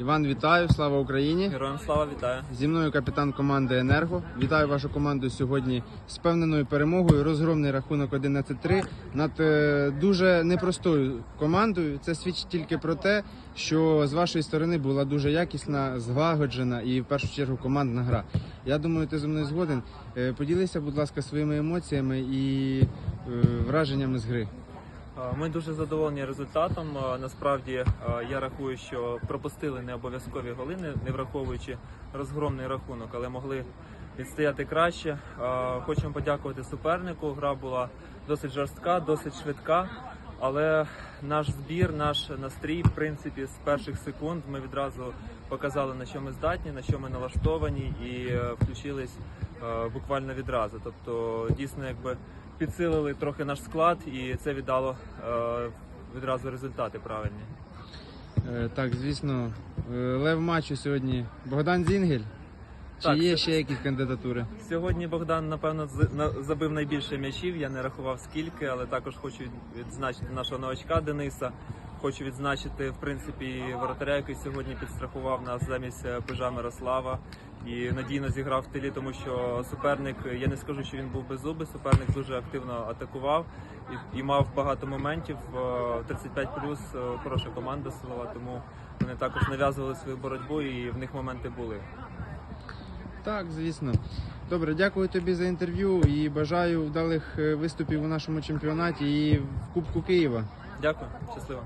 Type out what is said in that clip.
Іван, вітаю! Слава Україні! Героям слава вітаю. Зі мною капітан команди Енерго. Вітаю вашу команду сьогодні з впевненою перемогою. Розгромний рахунок 11-3 над е, дуже непростою командою. Це свідчить тільки про те, що з вашої сторони була дуже якісна, злагоджена і в першу чергу командна гра. Я думаю, ти зі мною згоден. Е, Поділися, будь ласка, своїми емоціями і е, враженнями з гри. Е, Ми дуже задоволені результатом. Е, Насправді е, я рахую, що пропустили не обов'язкові голи, не- враховуючи розгромний рахунок, але могли відстояти краще. Хочемо подякувати супернику. Гра була досить жорстка, досить швидка. Але наш збір, наш настрій, в принципі, з перших секунд ми відразу показали, на що ми здатні, на що ми налаштовані, і е, включились е, буквально відразу. Тобто, дійсно, якби підсилили трохи наш склад, і це віддало е, відразу результати правильні. Так, звісно, лев матчу сьогодні Богдан Зінгель. Чи Так, є ще якісь кандидатури? Сьогодні Богдан, напевно, забив найбільше м'ячів. Я не рахував скільки, але також хочу відзначити нашого новачка Дениса. Хочу відзначити, в принципі, воротаря, який сьогодні підстрахував нас замість е, Пежа Мирослава і надійно зіграв в тилі, тому що суперник, я не скажу, що він був без зуби. Суперник дуже активно атакував і, і мав багато моментів. Е, 35 плюс хороша команда силова, тому вони також нав'язували свою боротьбу і в них моменти були. Так, звісно. Добре, дякую тобі за інтерв'ю і бажаю вдалих е, виступів у нашому чемпіонаті і в Кубку Києва. Дякую, щасливо.